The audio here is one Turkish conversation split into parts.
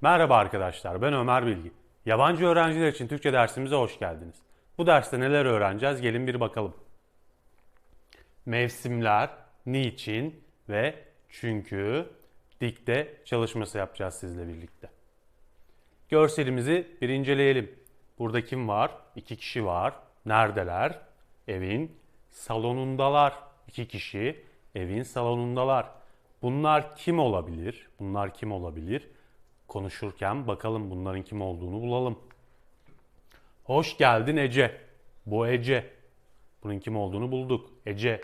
Merhaba arkadaşlar, ben Ömer Bilgi. Yabancı öğrenciler için Türkçe dersimize hoş geldiniz. Bu derste neler öğreneceğiz? Gelin bir bakalım. Mevsimler, niçin ve çünkü dikte çalışması yapacağız sizle birlikte. Görselimizi bir inceleyelim. Burada kim var? İki kişi var. Neredeler? Evin salonundalar. İki kişi evin salonundalar. Bunlar kim olabilir? Bunlar kim olabilir? Konuşurken bakalım bunların kim olduğunu bulalım. Hoş geldin Ece. Bu Ece. Bunun kim olduğunu bulduk. Ece.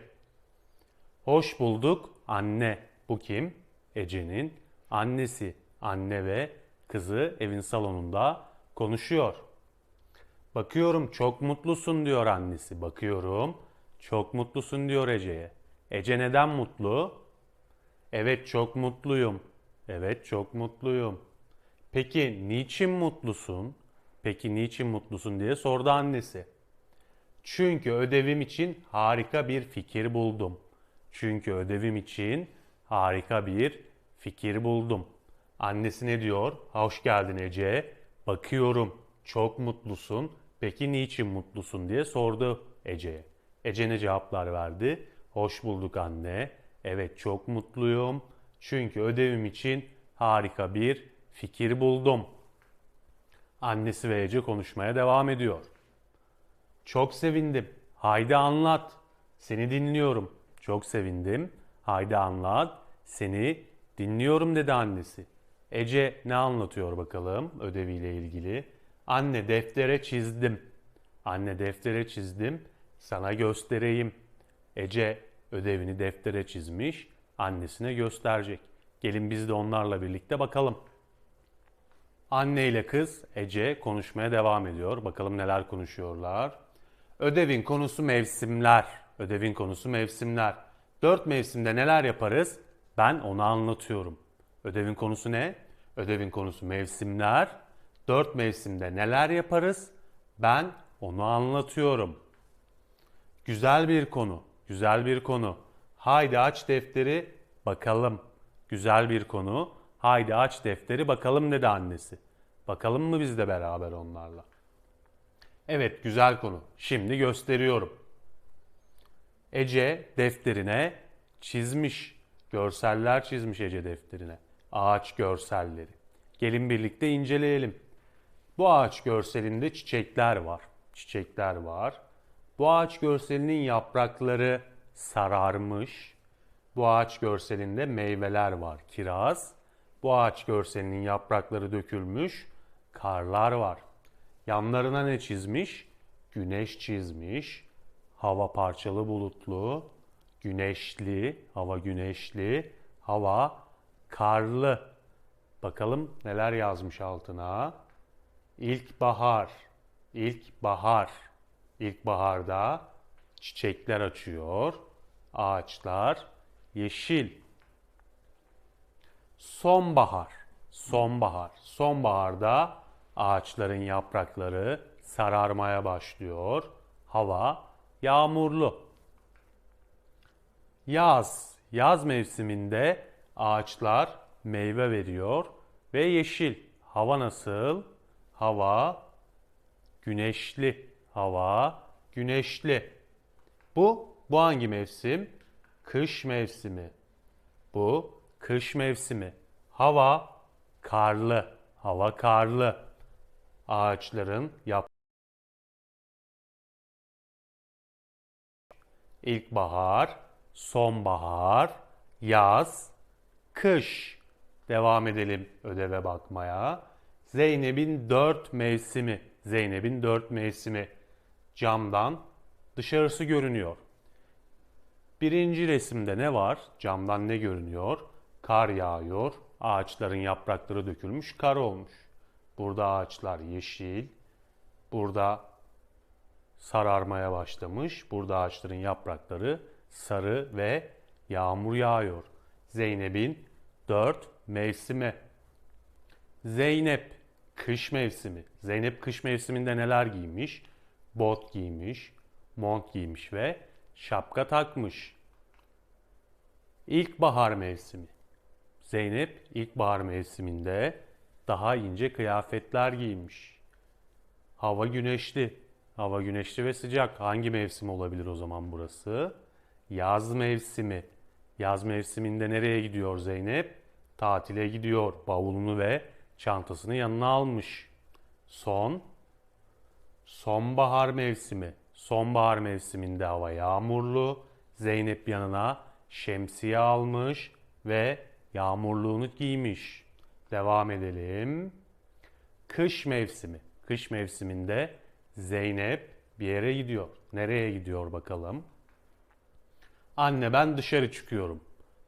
Hoş bulduk anne. Bu kim? Ece'nin annesi. Anne ve kızı evin salonunda konuşuyor. Bakıyorum çok mutlusun diyor annesi. Bakıyorum çok mutlusun diyor Ece'ye. Ece neden mutlu? Evet çok mutluyum. Evet çok mutluyum. Peki niçin mutlusun? Peki niçin mutlusun diye sordu annesi. Çünkü ödevim için harika bir fikir buldum. Çünkü ödevim için harika bir fikir buldum. Annesi ne diyor? Hoş geldin Ece. Bakıyorum çok mutlusun. Peki niçin mutlusun diye sordu Ece'ye. Ece ne cevaplar verdi? Hoş bulduk anne. Evet çok mutluyum. Çünkü ödevim için harika bir fikir buldum. Annesi ve Ece konuşmaya devam ediyor. Çok sevindim. Haydi anlat. Seni dinliyorum. Çok sevindim. Haydi anlat. Seni dinliyorum dedi annesi. Ece ne anlatıyor bakalım ödeviyle ilgili? Anne deftere çizdim. Anne deftere çizdim. Sana göstereyim. Ece ödevini deftere çizmiş. Annesine gösterecek. Gelin biz de onlarla birlikte bakalım. Anne ile kız Ece konuşmaya devam ediyor. Bakalım neler konuşuyorlar. Ödevin konusu mevsimler. Ödevin konusu mevsimler. Dört mevsimde neler yaparız? Ben onu anlatıyorum. Ödevin konusu ne? Ödevin konusu mevsimler. Dört mevsimde neler yaparız? Ben onu anlatıyorum. Güzel bir konu. Güzel bir konu. Haydi aç defteri bakalım. Güzel bir konu. Haydi aç defteri bakalım dedi annesi. Bakalım mı biz de beraber onlarla? Evet güzel konu. Şimdi gösteriyorum. Ece defterine çizmiş. Görseller çizmiş Ece defterine. Ağaç görselleri. Gelin birlikte inceleyelim. Bu ağaç görselinde çiçekler var. Çiçekler var. Bu ağaç görselinin yaprakları sararmış. Bu ağaç görselinde meyveler var. Kiraz. Bu ağaç görselinin yaprakları dökülmüş. Karlar var. Yanlarına ne çizmiş? Güneş çizmiş. Hava parçalı bulutlu. Güneşli, hava güneşli, hava karlı. Bakalım neler yazmış altına. İlkbahar, ilkbahar. İlkbaharda çiçekler açıyor, ağaçlar yeşil. Sonbahar, sonbahar. Sonbaharda ağaçların yaprakları sararmaya başlıyor. Hava yağmurlu. Yaz, yaz mevsiminde ağaçlar meyve veriyor ve yeşil. Hava nasıl? Hava güneşli. Hava güneşli. Bu bu hangi mevsim? Kış mevsimi. Bu kış mevsimi. Hava karlı. Hava karlı. Ağaçların yap İlkbahar, sonbahar, yaz, kış. Devam edelim ödeve bakmaya. Zeynep'in dört mevsimi. Zeynep'in dört mevsimi. Camdan dışarısı görünüyor. Birinci resimde ne var? Camdan ne görünüyor? Kar yağıyor. Ağaçların yaprakları dökülmüş, kar olmuş. Burada ağaçlar yeşil. Burada sararmaya başlamış. Burada ağaçların yaprakları sarı ve yağmur yağıyor. Zeynep'in dört mevsimi. Zeynep kış mevsimi. Zeynep kış mevsiminde neler giymiş? Bot giymiş, mont giymiş ve şapka takmış. İlkbahar mevsimi. Zeynep ilkbahar mevsiminde daha ince kıyafetler giymiş. Hava güneşli. Hava güneşli ve sıcak. Hangi mevsim olabilir o zaman burası? Yaz mevsimi. Yaz mevsiminde nereye gidiyor Zeynep? Tatile gidiyor. Bavulunu ve çantasını yanına almış. Son sonbahar mevsimi. Sonbahar mevsiminde hava yağmurlu. Zeynep yanına şemsiye almış ve yağmurluğunu giymiş. Devam edelim. Kış mevsimi. Kış mevsiminde Zeynep bir yere gidiyor. Nereye gidiyor bakalım? Anne ben dışarı çıkıyorum.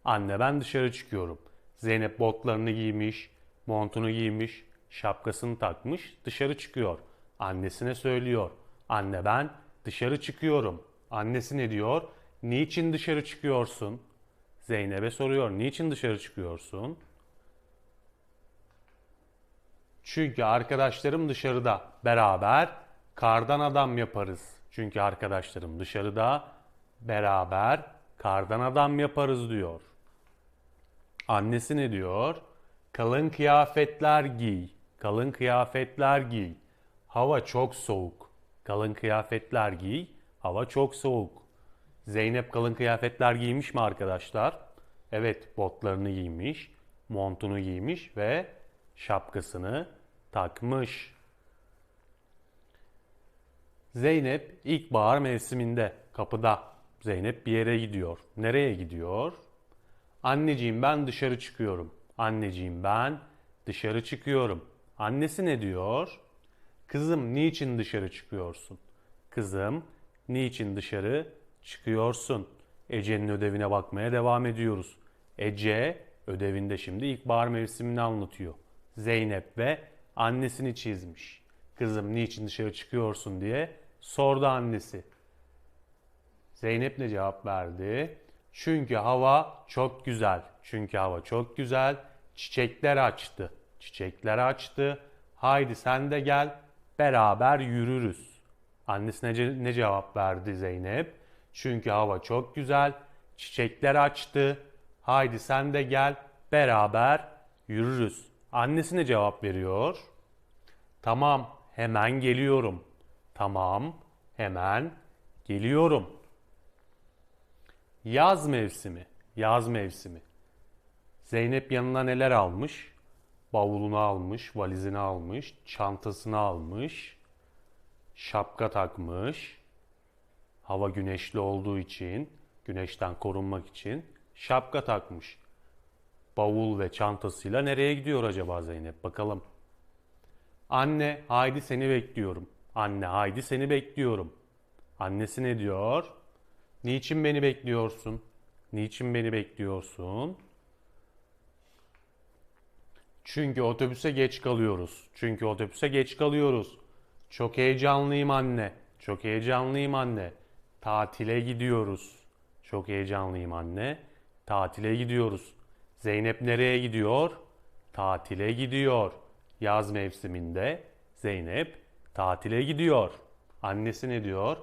Anne ben dışarı çıkıyorum. Zeynep botlarını giymiş, montunu giymiş, şapkasını takmış, dışarı çıkıyor. Annesine söylüyor. Anne ben dışarı çıkıyorum. Annesi ne diyor? Niçin dışarı çıkıyorsun? Zeynep'e soruyor. Niçin dışarı çıkıyorsun? Çünkü arkadaşlarım dışarıda. Beraber kardan adam yaparız. Çünkü arkadaşlarım dışarıda. Beraber kardan adam yaparız diyor. Annesi ne diyor? Kalın kıyafetler giy. Kalın kıyafetler giy. Hava çok soğuk. Kalın kıyafetler giy. Hava çok soğuk. Zeynep kalın kıyafetler giymiş mi arkadaşlar? Evet, botlarını giymiş, montunu giymiş ve şapkasını takmış. Zeynep ilkbahar mevsiminde kapıda. Zeynep bir yere gidiyor. Nereye gidiyor? Anneciğim ben dışarı çıkıyorum. Anneciğim ben dışarı çıkıyorum. Annesi ne diyor? Kızım niçin dışarı çıkıyorsun? Kızım niçin dışarı çıkıyorsun? Ece'nin ödevine bakmaya devam ediyoruz. Ece ödevinde şimdi ilkbahar mevsimini anlatıyor. Zeynep ve annesini çizmiş. Kızım niçin dışarı çıkıyorsun diye sordu annesi. Zeynep ne cevap verdi? Çünkü hava çok güzel. Çünkü hava çok güzel. Çiçekler açtı. Çiçekler açtı. Haydi sen de gel. Beraber yürürüz. Annesi ne, ne cevap verdi Zeynep? Çünkü hava çok güzel. Çiçekler açtı. Haydi sen de gel. Beraber yürürüz. Annesi ne cevap veriyor? Tamam, hemen geliyorum. Tamam, hemen geliyorum. Yaz mevsimi. Yaz mevsimi. Zeynep yanına neler almış? Bavulunu almış, valizini almış, çantasını almış, şapka takmış. Hava güneşli olduğu için, güneşten korunmak için şapka takmış. Bavul ve çantasıyla nereye gidiyor acaba Zeynep? Bakalım. Anne, haydi seni bekliyorum. Anne, haydi seni bekliyorum. Annesi ne diyor? Niçin beni bekliyorsun? Niçin beni bekliyorsun? Çünkü otobüse geç kalıyoruz. Çünkü otobüse geç kalıyoruz. Çok heyecanlıyım anne. Çok heyecanlıyım anne. Tatile gidiyoruz. Çok heyecanlıyım anne. Tatile gidiyoruz. Zeynep nereye gidiyor? Tatile gidiyor. Yaz mevsiminde Zeynep tatile gidiyor. Annesi ne diyor?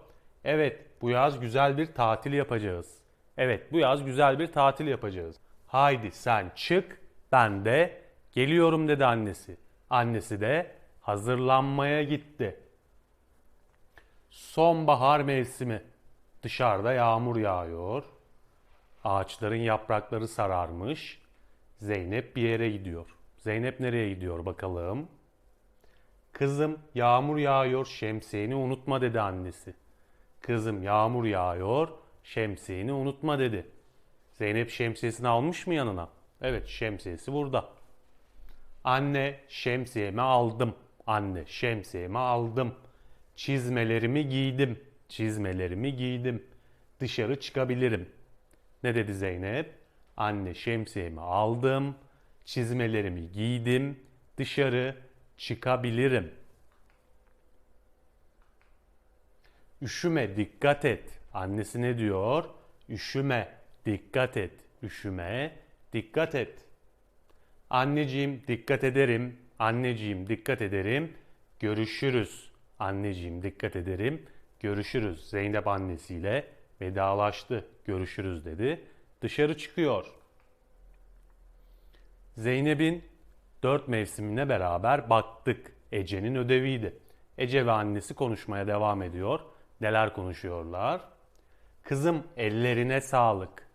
Evet, bu yaz güzel bir tatil yapacağız. Evet, bu yaz güzel bir tatil yapacağız. Haydi sen çık, ben de geliyorum dedi annesi. Annesi de hazırlanmaya gitti. Sonbahar mevsimi. Dışarıda yağmur yağıyor. Ağaçların yaprakları sararmış. Zeynep bir yere gidiyor. Zeynep nereye gidiyor bakalım? Kızım yağmur yağıyor şemsiyeni unutma dedi annesi. Kızım yağmur yağıyor şemsiyeni unutma dedi. Zeynep şemsiyesini almış mı yanına? Evet şemsiyesi burada. Anne şemsiyemi aldım. Anne şemsiyemi aldım. Çizmelerimi giydim. Çizmelerimi giydim. Dışarı çıkabilirim. Ne dedi Zeynep? Anne şemsiyemi aldım. Çizmelerimi giydim. Dışarı çıkabilirim. Üşüme dikkat et. Annesi ne diyor? Üşüme dikkat et. Üşüme dikkat et. Anneciğim dikkat ederim. Anneciğim dikkat ederim. Görüşürüz. Anneciğim dikkat ederim. Görüşürüz. Zeynep annesiyle vedalaştı. Görüşürüz dedi. Dışarı çıkıyor. Zeynep'in dört mevsimine beraber baktık. Ece'nin ödeviydi. Ece ve annesi konuşmaya devam ediyor. Neler konuşuyorlar? Kızım ellerine sağlık.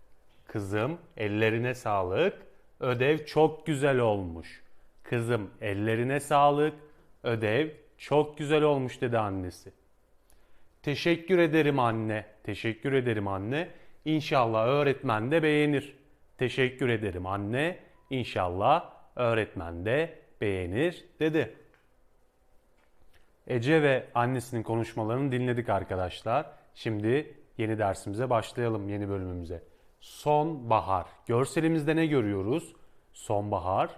Kızım ellerine sağlık. Ödev çok güzel olmuş. Kızım ellerine sağlık. Ödev çok güzel olmuş dedi annesi. Teşekkür ederim anne. Teşekkür ederim anne. İnşallah öğretmen de beğenir. Teşekkür ederim anne. İnşallah öğretmen de beğenir dedi. Ece ve annesinin konuşmalarını dinledik arkadaşlar. Şimdi yeni dersimize başlayalım, yeni bölümümüze. Sonbahar. Görselimizde ne görüyoruz? Sonbahar.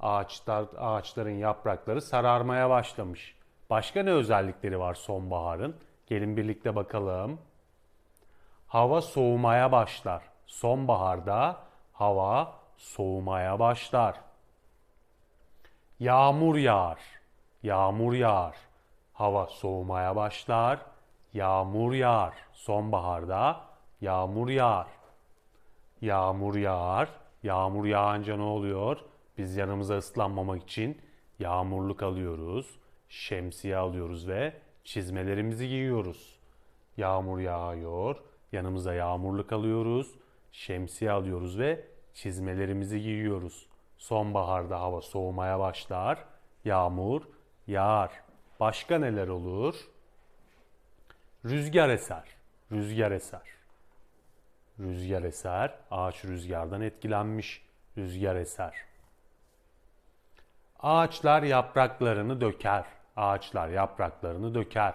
Ağaçlar, ağaçların yaprakları sararmaya başlamış. Başka ne özellikleri var sonbaharın? Gelin birlikte bakalım. Hava soğumaya başlar. Sonbaharda hava soğumaya başlar. Yağmur yağar. Yağmur yağar. Hava soğumaya başlar. Yağmur yağar. Sonbaharda yağmur yağar. Yağmur yağar. Yağmur yağınca ne oluyor? Biz yanımıza ıslanmamak için yağmurluk alıyoruz, şemsiye alıyoruz ve çizmelerimizi giyiyoruz. Yağmur yağıyor, yanımıza yağmurluk alıyoruz, şemsiye alıyoruz ve çizmelerimizi giyiyoruz. Sonbaharda hava soğumaya başlar, yağmur yağar. Başka neler olur? Rüzgar eser, rüzgar eser. Rüzgar eser, ağaç rüzgardan etkilenmiş, rüzgar eser. Ağaçlar yapraklarını döker. Ağaçlar yapraklarını döker.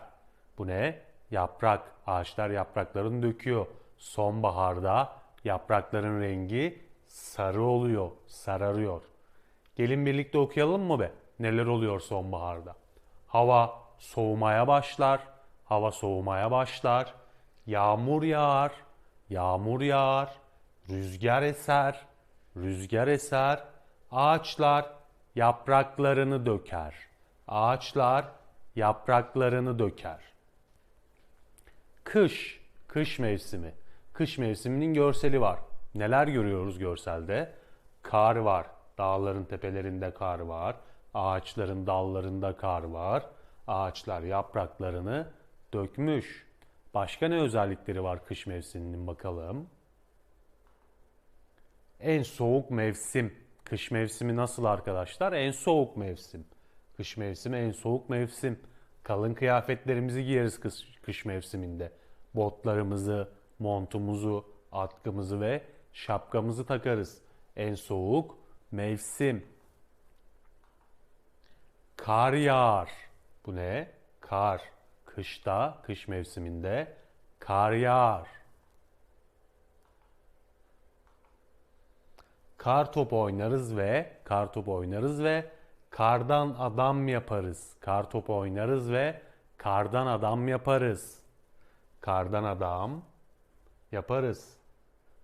Bu ne? Yaprak. Ağaçlar yapraklarını döküyor. Sonbaharda yaprakların rengi sarı oluyor, sararıyor. Gelin birlikte okuyalım mı be? Neler oluyor sonbaharda? Hava soğumaya başlar. Hava soğumaya başlar. Yağmur yağar. Yağmur yağar. Rüzgar eser. Rüzgar eser. Ağaçlar yapraklarını döker. Ağaçlar yapraklarını döker. Kış, kış mevsimi. Kış mevsiminin görseli var. Neler görüyoruz görselde? Kar var. Dağların tepelerinde kar var. Ağaçların dallarında kar var. Ağaçlar yapraklarını dökmüş. Başka ne özellikleri var kış mevsiminin bakalım? En soğuk mevsim. Kış mevsimi nasıl arkadaşlar? En soğuk mevsim. Kış mevsimi en soğuk mevsim. Kalın kıyafetlerimizi giyeriz kış, kış mevsiminde. Botlarımızı, montumuzu, atkımızı ve şapkamızı takarız. En soğuk mevsim. Kar yağar. Bu ne? Kar. Kışta, kış mevsiminde kar yağar. Kar topu oynarız ve kar topu oynarız ve kardan adam yaparız. Kar topu oynarız ve kardan adam yaparız. Kardan adam yaparız.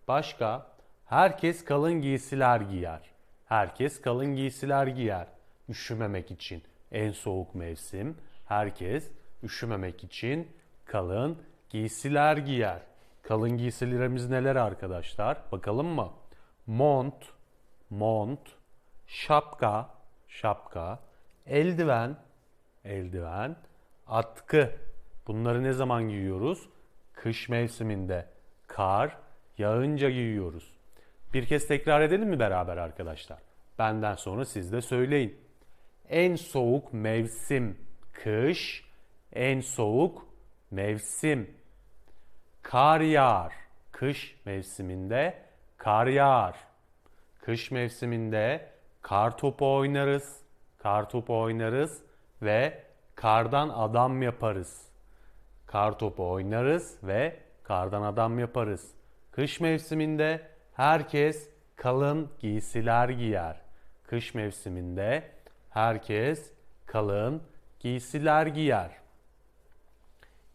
Başka herkes kalın giysiler giyer. Herkes kalın giysiler giyer. Üşümemek için en soğuk mevsim. Herkes üşümemek için kalın giysiler giyer. Kalın giysilerimiz neler arkadaşlar? Bakalım mı? Mont, mont, şapka, şapka, eldiven, eldiven, atkı. Bunları ne zaman giyiyoruz? Kış mevsiminde. Kar yağınca giyiyoruz. Bir kez tekrar edelim mi beraber arkadaşlar? Benden sonra siz de söyleyin. En soğuk mevsim kış, en soğuk mevsim. Kar yağar. Kış mevsiminde kar yağar. Kış mevsiminde kar topu oynarız. Kar topu oynarız ve kardan adam yaparız. Kar topu oynarız ve kardan adam yaparız. Kış mevsiminde herkes kalın giysiler giyer. Kış mevsiminde herkes kalın giysiler giyer.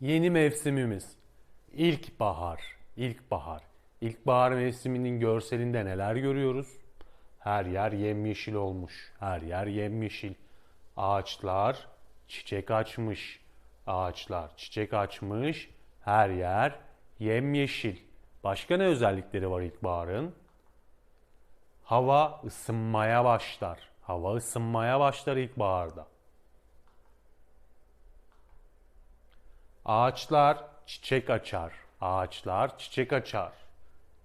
Yeni mevsimimiz ilkbahar. İlkbahar. İlkbahar mevsiminin görselinde neler görüyoruz? Her yer yemyeşil olmuş. Her yer yemyeşil. Ağaçlar çiçek açmış. Ağaçlar çiçek açmış. Her yer yemyeşil. Başka ne özellikleri var ilkbaharın? Hava ısınmaya başlar. Hava ısınmaya başlar ilkbaharda. Ağaçlar çiçek açar. Ağaçlar çiçek açar.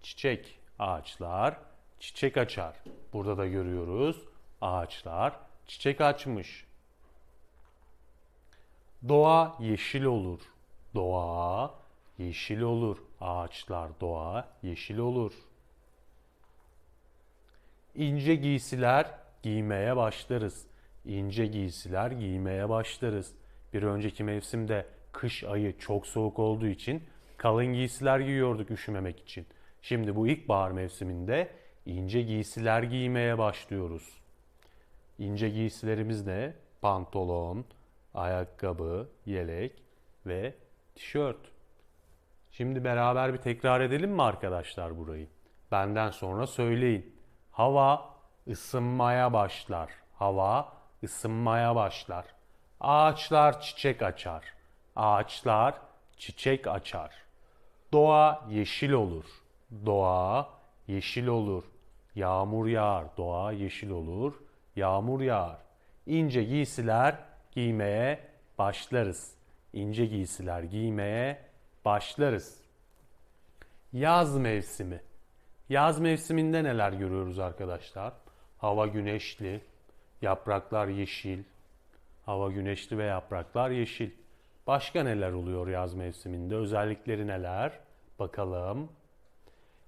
Çiçek, ağaçlar çiçek açar. Burada da görüyoruz. Ağaçlar çiçek açmış. Doğa yeşil olur. Doğa yeşil olur. Ağaçlar doğa yeşil olur. İnce giysiler giymeye başlarız. İnce giysiler giymeye başlarız. Bir önceki mevsimde kış ayı çok soğuk olduğu için kalın giysiler giyiyorduk üşümemek için. Şimdi bu ilkbahar mevsiminde ince giysiler giymeye başlıyoruz. İnce giysilerimiz ne? Pantolon, ayakkabı, yelek ve tişört. Şimdi beraber bir tekrar edelim mi arkadaşlar burayı? Benden sonra söyleyin. Hava ısınmaya başlar. Hava ısınmaya başlar. Ağaçlar çiçek açar. Ağaçlar çiçek açar. Doğa yeşil olur. Doğa yeşil olur. Yağmur yağar. Doğa yeşil olur. Yağmur yağar. İnce giysiler giymeye başlarız. İnce giysiler giymeye başlarız. Yaz mevsimi. Yaz mevsiminde neler görüyoruz arkadaşlar? Hava güneşli, yapraklar yeşil. Hava güneşli ve yapraklar yeşil. Başka neler oluyor yaz mevsiminde? Özellikleri neler? Bakalım.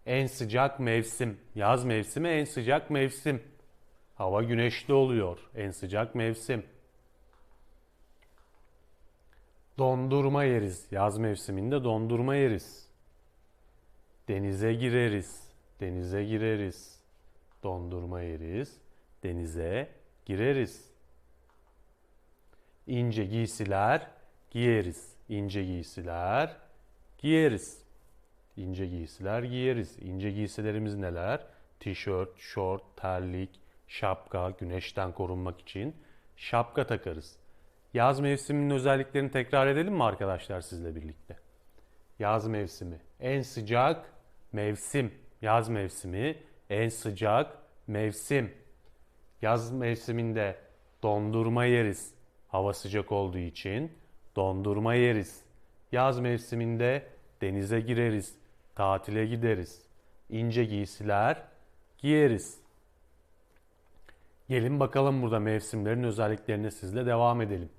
En sıcak mevsim. Yaz mevsimi en sıcak mevsim. Hava güneşli oluyor. En sıcak mevsim. Dondurma yeriz. Yaz mevsiminde dondurma yeriz. Denize gireriz. Denize gireriz. Dondurma yeriz. Denize gireriz. İnce giysiler giyeriz. İnce giysiler giyeriz. İnce giysiler giyeriz. İnce giysilerimiz neler? Tişört, şort, terlik, şapka, güneşten korunmak için şapka takarız. Yaz mevsiminin özelliklerini tekrar edelim mi arkadaşlar sizle birlikte? Yaz mevsimi en sıcak mevsim. Yaz mevsimi en sıcak mevsim. Yaz mevsiminde dondurma yeriz. Hava sıcak olduğu için dondurma yeriz. Yaz mevsiminde denize gireriz, tatile gideriz. İnce giysiler giyeriz. Gelin bakalım burada mevsimlerin özelliklerine sizle devam edelim.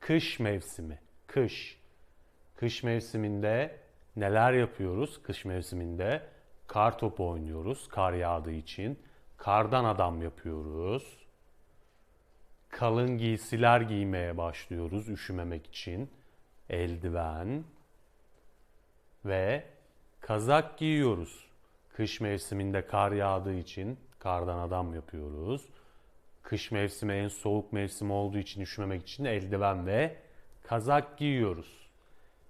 Kış mevsimi, kış. Kış mevsiminde neler yapıyoruz? Kış mevsiminde kar topu oynuyoruz kar yağdığı için. Kardan adam yapıyoruz. Kalın giysiler giymeye başlıyoruz üşümemek için. Eldiven ve kazak giyiyoruz. Kış mevsiminde kar yağdığı için kardan adam yapıyoruz. Kış mevsimi en soğuk mevsim olduğu için üşümemek için eldiven ve kazak giyiyoruz.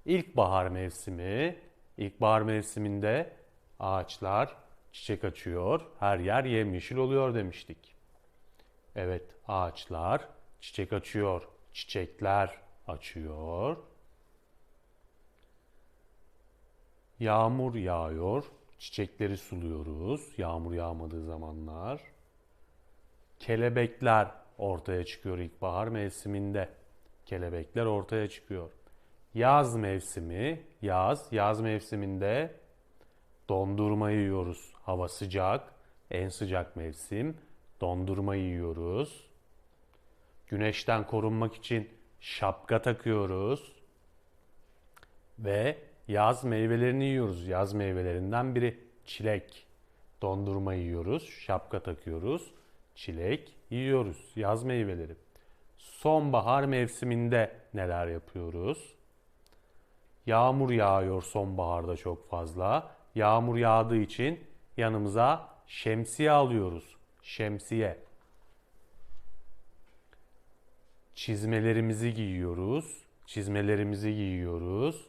İlkbahar mevsimi, ilkbahar mevsiminde ağaçlar çiçek açıyor, her yer yemyeşil oluyor demiştik. Evet, ağaçlar çiçek açıyor, çiçekler açıyor. Yağmur yağıyor, çiçekleri suluyoruz yağmur yağmadığı zamanlar. Kelebekler ortaya çıkıyor ilkbahar mevsiminde. Kelebekler ortaya çıkıyor. Yaz mevsimi, yaz, yaz mevsiminde dondurma yiyoruz. Hava sıcak, en sıcak mevsim. Dondurma yiyoruz. Güneşten korunmak için şapka takıyoruz. Ve yaz meyvelerini yiyoruz. Yaz meyvelerinden biri çilek. Dondurma yiyoruz, şapka takıyoruz çilek yiyoruz. Yaz meyveleri. Sonbahar mevsiminde neler yapıyoruz? Yağmur yağıyor sonbaharda çok fazla. Yağmur yağdığı için yanımıza şemsiye alıyoruz. Şemsiye. Çizmelerimizi giyiyoruz. Çizmelerimizi giyiyoruz.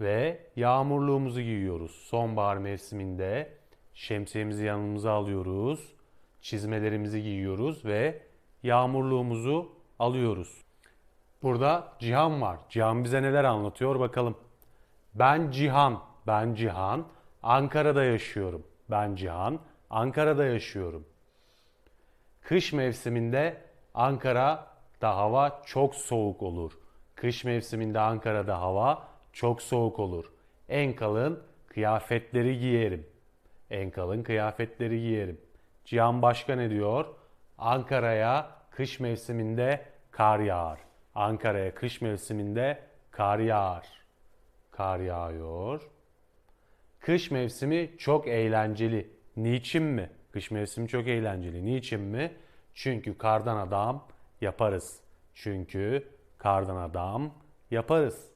Ve yağmurluğumuzu giyiyoruz. Sonbahar mevsiminde Şemsiyemizi yanımıza alıyoruz. Çizmelerimizi giyiyoruz ve yağmurluğumuzu alıyoruz. Burada Cihan var. Cihan bize neler anlatıyor bakalım. Ben Cihan, ben Cihan, Ankara'da yaşıyorum. Ben Cihan, Ankara'da yaşıyorum. Kış mevsiminde Ankara'da hava çok soğuk olur. Kış mevsiminde Ankara'da hava çok soğuk olur. En kalın kıyafetleri giyerim. En kalın kıyafetleri giyerim. Cihan Başka ne diyor? Ankara'ya kış mevsiminde kar yağar. Ankara'ya kış mevsiminde kar yağar. Kar yağıyor. Kış mevsimi çok eğlenceli. Niçin mi? Kış mevsimi çok eğlenceli. Niçin mi? Çünkü kardan adam yaparız. Çünkü kardan adam yaparız.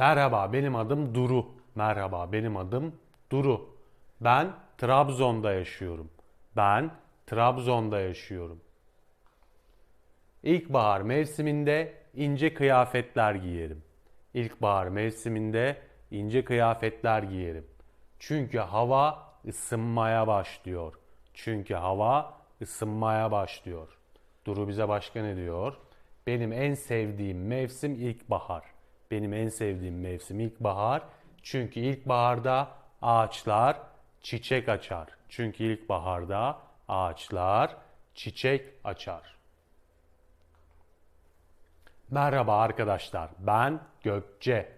Merhaba benim adım Duru. Merhaba benim adım Duru. Ben Trabzon'da yaşıyorum. Ben Trabzon'da yaşıyorum. İlkbahar mevsiminde ince kıyafetler giyerim. İlkbahar mevsiminde ince kıyafetler giyerim. Çünkü hava ısınmaya başlıyor. Çünkü hava ısınmaya başlıyor. Duru bize başka ne diyor? Benim en sevdiğim mevsim ilkbahar. Benim en sevdiğim mevsim ilkbahar. Çünkü ilkbaharda ağaçlar çiçek açar. Çünkü ilkbaharda ağaçlar çiçek açar. Merhaba arkadaşlar. Ben Gökçe.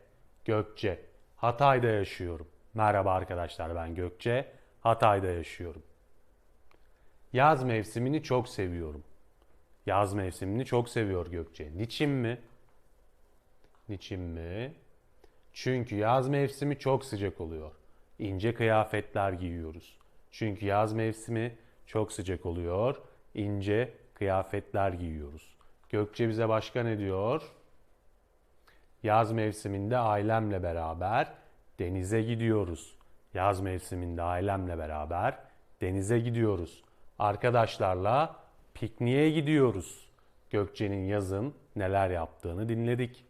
Gökçe. Hatay'da yaşıyorum. Merhaba arkadaşlar ben Gökçe. Hatay'da yaşıyorum. Yaz mevsimini çok seviyorum. Yaz mevsimini çok seviyor Gökçe. Niçin mi? Niçin mi? Çünkü yaz mevsimi çok sıcak oluyor. İnce kıyafetler giyiyoruz. Çünkü yaz mevsimi çok sıcak oluyor. İnce kıyafetler giyiyoruz. Gökçe bize başka ne diyor? Yaz mevsiminde ailemle beraber denize gidiyoruz. Yaz mevsiminde ailemle beraber denize gidiyoruz. Arkadaşlarla pikniğe gidiyoruz. Gökçe'nin yazın neler yaptığını dinledik.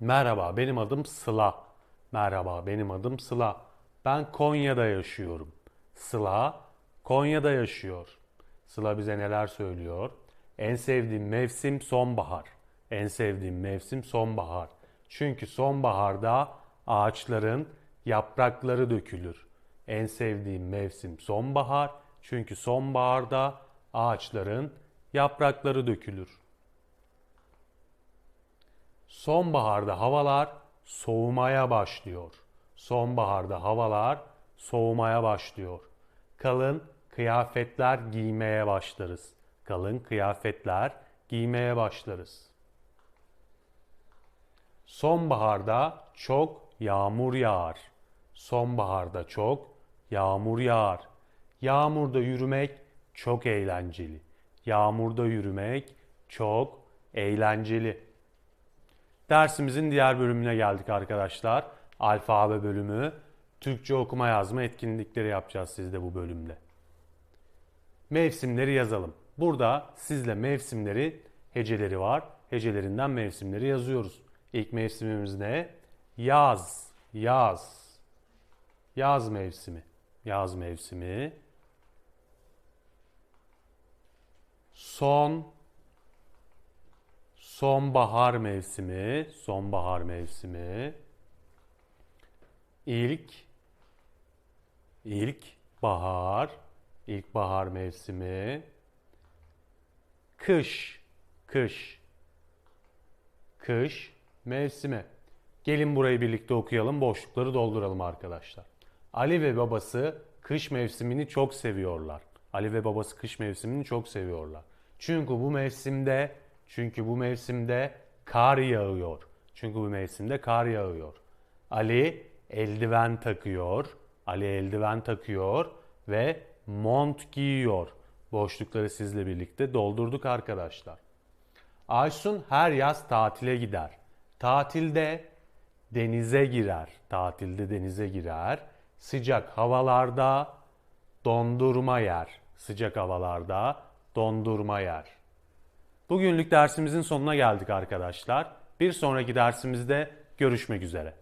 Merhaba, benim adım Sıla. Merhaba, benim adım Sıla. Ben Konya'da yaşıyorum. Sıla Konya'da yaşıyor. Sıla bize neler söylüyor? En sevdiğim mevsim sonbahar. En sevdiğim mevsim sonbahar. Çünkü sonbaharda ağaçların yaprakları dökülür. En sevdiğim mevsim sonbahar. Çünkü sonbaharda ağaçların yaprakları dökülür. Sonbaharda havalar soğumaya başlıyor. Sonbaharda havalar soğumaya başlıyor. Kalın kıyafetler giymeye başlarız. Kalın kıyafetler giymeye başlarız. Sonbaharda çok yağmur yağar. Sonbaharda çok yağmur yağar. Yağmurda yürümek çok eğlenceli. Yağmurda yürümek çok eğlenceli. Dersimizin diğer bölümüne geldik arkadaşlar. Alfabe bölümü. Türkçe okuma yazma etkinlikleri yapacağız sizde bu bölümde. Mevsimleri yazalım. Burada sizle mevsimleri heceleri var. Hecelerinden mevsimleri yazıyoruz. İlk mevsimimiz ne? Yaz. Yaz. Yaz mevsimi. Yaz mevsimi. Son sonbahar mevsimi, sonbahar mevsimi. İlk ilk bahar, ilkbahar mevsimi. Kış, kış. Kış mevsimi. Gelin burayı birlikte okuyalım, boşlukları dolduralım arkadaşlar. Ali ve babası kış mevsimini çok seviyorlar. Ali ve babası kış mevsimini çok seviyorlar. Çünkü bu mevsimde çünkü bu mevsimde kar yağıyor. Çünkü bu mevsimde kar yağıyor. Ali eldiven takıyor. Ali eldiven takıyor ve mont giyiyor. Boşlukları sizle birlikte doldurduk arkadaşlar. Aysun her yaz tatile gider. Tatilde denize girer. Tatilde denize girer. Sıcak havalarda dondurma yer. Sıcak havalarda dondurma yer. Bugünlük dersimizin sonuna geldik arkadaşlar. Bir sonraki dersimizde görüşmek üzere.